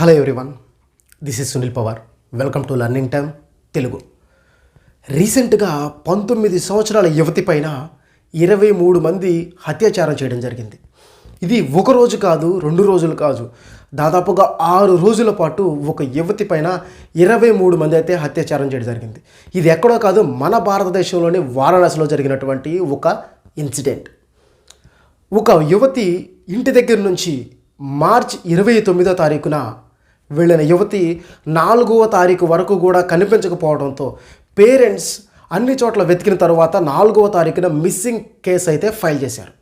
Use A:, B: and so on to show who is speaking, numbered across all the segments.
A: Hello everyone this is Sunil Pawar welcome to learning time Telugu రీసెంట్గా పంతొమ్మిది సంవత్సరాల యువతి పైన ఇరవై మూడు మంది అత్యాచారం చేయడం జరిగింది. ఇది ఒక రోజు కాదు రెండు రోజులు కాదు. దాదాపుగా ఆరు రోజుల పాటు ఒక యువతి పైన ఇరవై మూడు మంది అయితే అత్యాచారం చేయడం జరిగింది. ఇది ఎక్కడో కాదు మన భారతదేశంలోని వారణాసిలో జరిగినటువంటి ఒక ఇన్సిడెంట్. ఒక యువతి ఇంటి దగ్గర నుంచి మార్చ్ ఇరవై తొమ్మిదో తారీఖున వెళ్ళిన యువతి నాలుగవ తారీఖు వరకు కూడా కనిపించకపోవడంతో పేరెంట్స్ అన్ని చోట్ల వెతికిన తర్వాత నాలుగవ తారీఖున మిస్సింగ్ కేసు అయితే ఫైల్ చేశారు.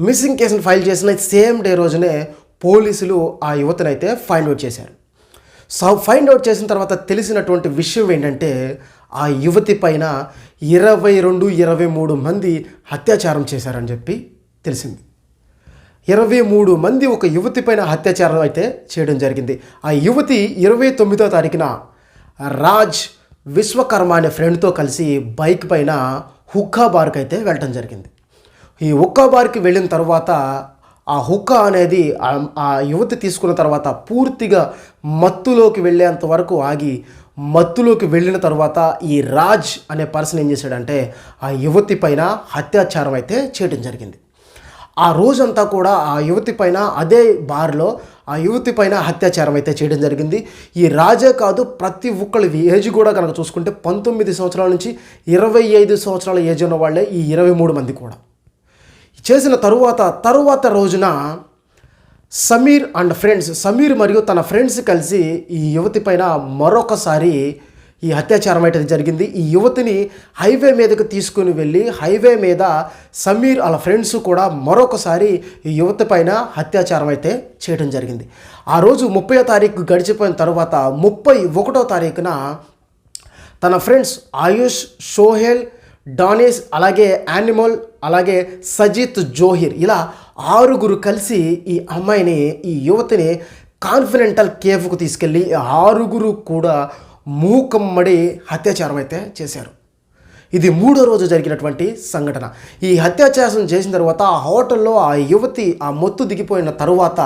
A: మిస్సింగ్ కేసును ఫైల్ చేసిన సేమ్ డే రోజునే పోలీసులు ఆ యువతిని అయితే ఫైండ్ అవుట్ చేశారు. సో ఫైండ్ అవుట్ చేసిన తర్వాత తెలిసినటువంటి విషయం ఏంటంటే ఆ యువతి పైన ఇరవై రెండు ఇరవై మూడు మంది అత్యాచారం చేశారని చెప్పి తెలిసింది. ఇరవై మూడు మంది ఒక యువతి పైన అత్యాచారం అయితే చేయడం జరిగింది. ఆ యువతి ఇరవై తొమ్మిదో తారీఖున రాజ్ విశ్వకర్మ అనే ఫ్రెండ్తో కలిసి బైక్ పైన హుక్కా బార్కి అయితే వెళ్ళటం జరిగింది. ఈ హుక్కా బార్కి వెళ్ళిన తర్వాత ఆ హుక్కా అనేది ఆ- ఆ యువతి తీసుకున్న తర్వాత పూర్తిగా మత్తులోకి వెళ్ళేంత వరకు ఆగి మత్తులోకి వెళ్ళిన తర్వాత ఈ రాజ్ అనే పర్సన్ ఏం చేశాడంటే ఆ యువతి పైన అత్యాచారం అయితే చేయడం జరిగింది. ఆ రోజంతా కూడా ఆ యువతి పైన అదే బార్లో ఆ యువతి పైన అత్యాచారం అయితే చేయడం జరిగింది. ఈ రాజే కాదు ప్రతి ఒక్కళ్ళు ఏజ్ కూడా కనుక చూసుకుంటే పంతొమ్మిది సంవత్సరాల నుంచి ఇరవై ఐదు సంవత్సరాల ఏజ్ ఉన్న వాళ్ళే ఈ ఇరవై మూడు మంది కూడా. చేసిన తరువాత తరువాత రోజున సమీర్ అండ్ ఫ్రెండ్స్ సమీర్ మరియు తన ఫ్రెండ్స్ కలిసి ఈ యువతి పైన మరొకసారి ఈ అత్యాచారం అయితే జరిగింది. ఈ యువతిని హైవే మీదకు తీసుకుని వెళ్ళి హైవే మీద సమీర్ వాళ్ళ ఫ్రెండ్స్ కూడా మరొకసారి ఈ యువతి పైన అత్యాచారం అయితే చేయడం జరిగింది. ఆ రోజు ముప్పై తారీఖు గడిచిపోయిన తర్వాత ముప్పై ఒకటో తారీఖున తన ఫ్రెండ్స్ ఆయుష్ షోహెల్ డానిస్ అలాగే యానిమల్ అలాగే సజిత్ జోహిర్ ఇలా ఆరుగురు కలిసి ఈ అమ్మాయిని ఈ యువతిని కాన్ఫిడెంటల్ కేఫ్కు తీసుకెళ్ళి ఆరుగురు కూడా మూకమ్మడి అత్యాచారం అయితే చేశారు. ఇది మూడో రోజు జరిగినటువంటి సంఘటన. ఈ హత్యాచారం చేసిన తర్వాత ఆ హోటల్లో ఆ యువతి ఆ మొత్తు దిగిపోయిన తరువాత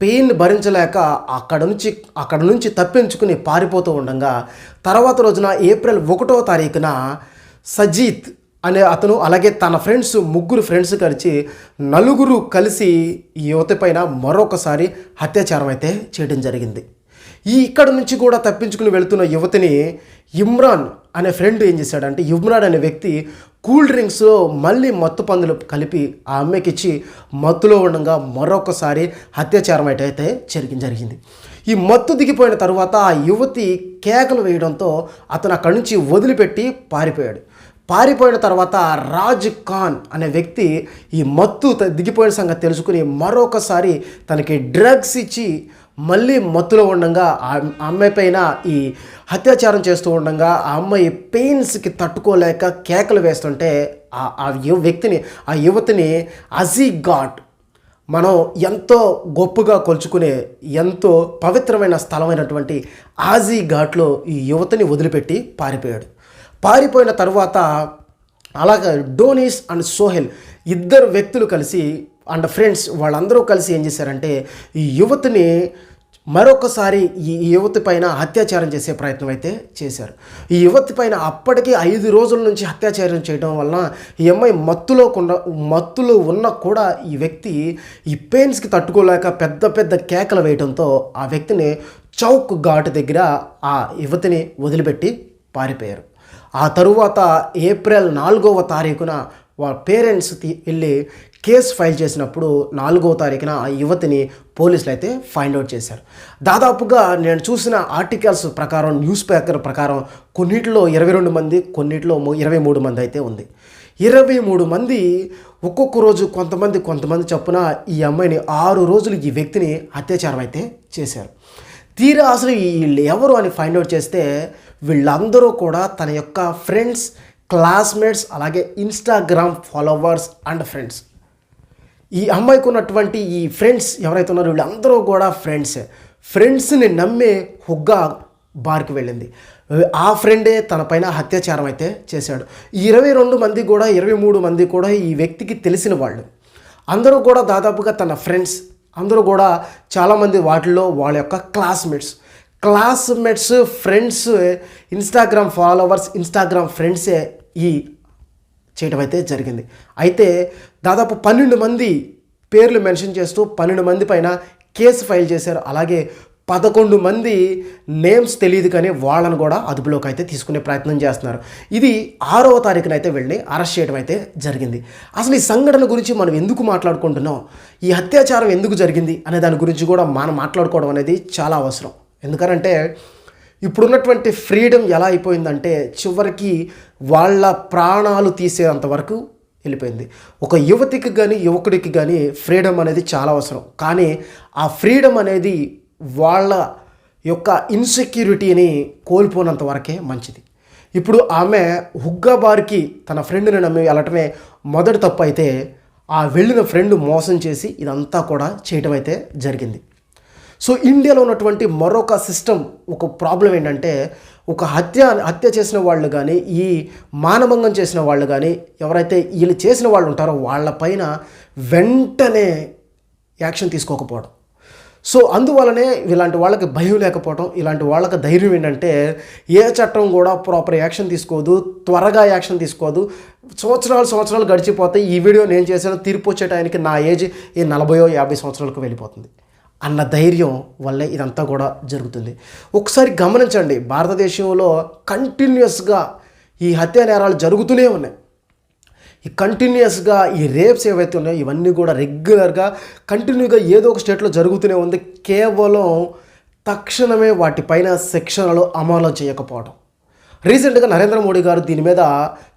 A: పెయిన్ భరించలేక అక్కడ నుంచి అక్కడ నుంచి తప్పించుకుని పారిపోతూ ఉండగా తర్వాత రోజున ఏప్రిల్ ఒకటో తారీఖున సజీత్ అనే అతను అలాగే తన ఫ్రెండ్స్ ముగ్గురు ఫ్రెండ్స్ కలిసి నలుగురు కలిసి ఈ యువతి పైన మరొకసారి అత్యాచారం అయితే చేయడం జరిగింది. ఈ ఇక్కడ నుంచి కూడా తప్పించుకుని వెళుతున్న యువతిని ఇమ్రాన్ అనే ఫ్రెండ్ ఏం చేశాడంటే ఇమ్రాన్ అనే వ్యక్తి కూల్ డ్రింక్స్లో మళ్ళీ మత్తు పందులు కలిపి ఆ అమ్మాయికి ఇచ్చి మత్తులో ఉండగా మరొకసారి అత్యాచారం అయితే జరిగి జరిగింది. ఈ మత్తు దిగిపోయిన తర్వాత ఆ యువతి కేకలు వేయడంతో అతను అక్కడి నుంచి వదిలిపెట్టి పారిపోయాడు. పారిపోయిన తర్వాత రాజ్ ఖాన్ అనే వ్యక్తి ఈ మత్తు దిగిపోయిన సంగతి తెలుసుకుని మరొకసారి తనకి డ్రగ్స్ ఇచ్చి మళ్ళీ మత్తులో ఉండగా ఆ అమ్మాయి పైన ఈ అత్యాచారం చేస్తూ ఉండగా ఆ అమ్మాయి పెయిన్స్కి తట్టుకోలేక కేకలు వేస్తుంటే ఆ ఆ వ్యక్తిని ఆ యువతిని అజీ ఘాట్ మనం ఎంతో గొప్పగా కొలుచుకునే ఎంతో పవిత్రమైన స్థలమైనటువంటి ఆజీ ఘాట్లో ఈ యువతిని వదిలిపెట్టి పారిపోయాడు. పారిపోయిన తర్వాత అలాగే డోనీస్ అండ్ సోహెల్ ఇద్దరు వ్యక్తులు కలిసి అండ్ ఫ్రెండ్స్ వాళ్ళందరూ కలిసి ఏం చేశారంటే ఈ యువతిని మరొకసారి ఈ యువతి పైన అత్యాచారం చేసే ప్రయత్నం అయితే చేశారు. ఈ యువతి పైన అప్పటికి ఐదు రోజుల నుంచి అత్యాచారం చేయడం వలన ఈ అమ్మాయి మత్తులో కొన్న మత్తులో ఉన్న కూడా ఈ వ్యక్తి ఈ పెయిన్స్కి తట్టుకోలేక పెద్ద పెద్ద కేకలు వేయడంతో ఆ వ్యక్తిని చౌక్ ఘాట్ దగ్గర ఆ యువతిని వదిలిపెట్టి పారిపోయారు. ఆ తరువాత ఏప్రిల్ నాలుగవ తారీఖున వాళ్ళ పేరెంట్స్ వెళ్ళి కేసు ఫైల్ చేసినప్పుడు నాలుగో తారీఖున ఆ యువతిని పోలీసులు అయితే ఫైండ్ అవుట్ చేశారు. దాదాపుగా నేను చూసిన ఆర్టికల్స్ ప్రకారం న్యూస్ పేపర్ ప్రకారం కొన్నిటిలో ఇరవై రెండు మంది కొన్నిటిలో ఇరవై మూడు మంది అయితే ఉంది. ఇరవై మూడు మంది ఒక్కొక్క రోజు కొంతమంది కొంతమంది చొప్పున ఈ అమ్మాయిని ఆరు రోజులు ఈ వ్యక్తిని అత్యాచారం అయితే చేశారు. తీరా అసలు వీళ్ళు ఎవరు అని ఫైండ్ అవుట్ చేస్తే వీళ్ళందరూ కూడా తన యొక్క ఫ్రెండ్స్ క్లాస్మేట్స్ అలాగే ఇన్స్టాగ్రామ్ ఫాలోవర్స్ అండ్ ఫ్రెండ్స్ ఈ అమ్మాయికి ఉన్నటువంటి ఈ ఫ్రెండ్స్ ఎవరైతే ఉన్నారో వీళ్ళందరూ కూడా ఫ్రెండ్సే ఫ్రెండ్స్ని నమ్మే హుగ్గా బార్కి వెళ్ళింది. ఆ ఫ్రెండే తన పైన అత్యాచారం అయితే చేశాడు. ఇరవై రెండు మంది కూడా ఇరవై మూడు మంది కూడా ఈ వ్యక్తికి తెలిసిన వాళ్ళు. అందరూ కూడా దాదాపుగా తన ఫ్రెండ్స్ అందరూ కూడా చాలామంది వాటిల్లో వాళ్ళ యొక్క classmates classmates friends Instagram followers Instagram ఫ్రెండ్సే ఈ చేయడం అయితే జరిగింది. అయితే దాదాపు పన్నెండు మంది పేర్లు మెన్షన్ చేస్తూ పన్నెండు మంది పైన కేసు ఫైల్ చేశారు. అలాగే పదకొండు మంది నేమ్స్ తెలియదు కానీ వాళ్ళను కూడా అదుపులోకి అయితే తీసుకునే ప్రయత్నం చేస్తున్నారు. ఇది ఆరవ తారీఖున అయితే వెళ్ళి అరెస్ట్ చేయడం అయితే జరిగింది. అసలు ఈ సంఘటన గురించి మనం ఎందుకు మాట్లాడుకుంటున్నాం? ఈ అత్యాచారం ఎందుకు జరిగింది? అనే దాని గురించి కూడా మనం మాట్లాడుకోవడం అనేది చాలా అవసరం. ఎందుకనంటే ఇప్పుడున్నటువంటి ఫ్రీడమ్ ఎలా అయిపోయిందంటే చివరికి వాళ్ళ ప్రాణాలు తీసేంత వరకు వెళ్ళిపోయింది. ఒక యువతికి కానీ యువకుడికి కానీ ఫ్రీడమ్ అనేది చాలా అవసరం. కానీ ఆ ఫ్రీడమ్ అనేది వాళ్ళ యొక్క ఇన్సెక్యూరిటీని కోల్పోనంత వరకే మంచిది. ఇప్పుడు ఆమె హుగ్గా బార్కి తన ఫ్రెండ్ని నమ్మి వెళ్ళటమే మొదటి తప్పు అయితే ఆ వెళ్ళిన ఫ్రెండ్ మోసం చేసి ఇదంతా కూడా చేయటం అయితే జరిగింది. సో ఇండియాలో ఉన్నటువంటి మరొక సిస్టమ్ ఒక ప్రాబ్లం ఏంటంటే ఒక హత్య హత్య చేసిన వాళ్ళు కానీ ఈ మానభంగం చేసిన వాళ్ళు కానీ ఎవరైతే వీళ్ళు చేసిన వాళ్ళు ఉంటారో వాళ్ళపైన వెంటనే యాక్షన్ తీసుకోకపోవడం. సో అందువలనే ఇలాంటి వాళ్ళకి భయం లేకపోవడం ఇలాంటి వాళ్ళకి ధైర్యం ఏంటంటే ఏ చట్టం కూడా ప్రాపర్ యాక్షన్ తీసుకోదు త్వరగా యాక్షన్ తీసుకోదు. సంవత్సరాలు సంవత్సరాలు గడిచిపోతే ఈ వీడియో నేను చేసిన తీర్పు వచ్చే టైంకి నా ఏజ్ ఈ నలభయో యాభై సంవత్సరాలకు వెళ్ళిపోతుంది. అన్న ధైర్యం వల్లే ఇదంతా కూడా జరుగుతుంది. ఒకసారి గమనించండి భారతదేశంలో కంటిన్యూస్గా ఈ హత్య నేరాలు జరుగుతూనే ఉన్నాయి. ఈ కంటిన్యూస్గా ఈ రేప్స్ ఏవైతే ఉన్నాయో ఇవన్నీ కూడా రెగ్యులర్గా కంటిన్యూగా ఏదో ఒక స్టేట్లో జరుగుతూనే ఉంది. కేవలం తక్షణమే వాటిపైన శిక్షణలు అమలు చేయకపోవడం. రీసెంట్గా నరేంద్ర మోడీ గారు దీని మీద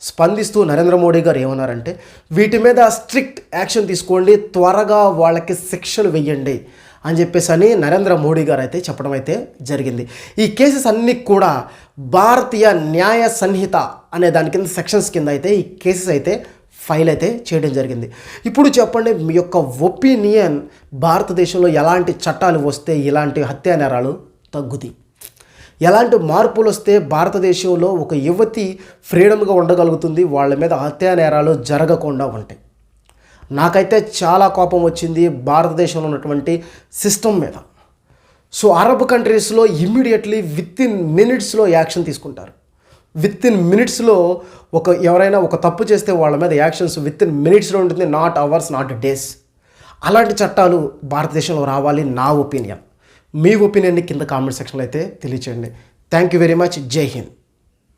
A: స్పందిస్తూ నరేంద్ర మోడీ గారు ఏమన్నారంటే వీటి మీద స్ట్రిక్ట్ యాక్షన్ తీసుకోండి త్వరగా వాళ్ళకి శిక్షలు వెయ్యండి అని చెప్పేసి అని నరేంద్ర మోడీ గారు అయితే చెప్పడం అయితే జరిగింది. ఈ కేసెస్ అన్నీ కూడా భారతీయ న్యాయ సంహిత అనే దాని కింద సెక్షన్స్ కింద అయితే ఈ కేసెస్ అయితే ఫైల్ అయితే చేయడం జరిగింది. ఇప్పుడు చెప్పండి మీ యొక్క ఒపీనియన్ భారతదేశంలో ఎలాంటి చట్టాలు వస్తే ఇలాంటి హత్యా నేరాలు తగ్గుతాయి? ఎలాంటి మార్పులు వస్తే భారతదేశంలో ఒక యువతి ఫ్రీడమ్గా ఉండగలుగుతుంది వాళ్ళ మీద హత్యా నేరాలు జరగకుండా ఉంటాయి? నాకైతే చాలా కోపం వచ్చింది భారతదేశంలో ఉన్నటువంటి సిస్టమ్ మీద. సో అరబ్ కంట్రీస్లో ఇమ్మీడియట్లీ విత్ ఇన్ మినిట్స్లో యాక్షన్ తీసుకుంటారు. విత్ ఇన్ మినిట్స్లో ఒక ఎవరైనా ఒక తప్పు చేస్తే వాళ్ళ మీద యాక్షన్స్ విత్ ఇన్ మినిట్స్లో ఉంటుంది నాట్ అవర్స్ నాట్ డేస్. అలాంటి చట్టాలు భారతదేశంలో రావాలి నా ఒపీనియన్. మీ ఒపీనియన్ని కింద కామెంట్ సెక్షన్లో అయితే తెలియచేయండి. Thank you very much. Jai Hind.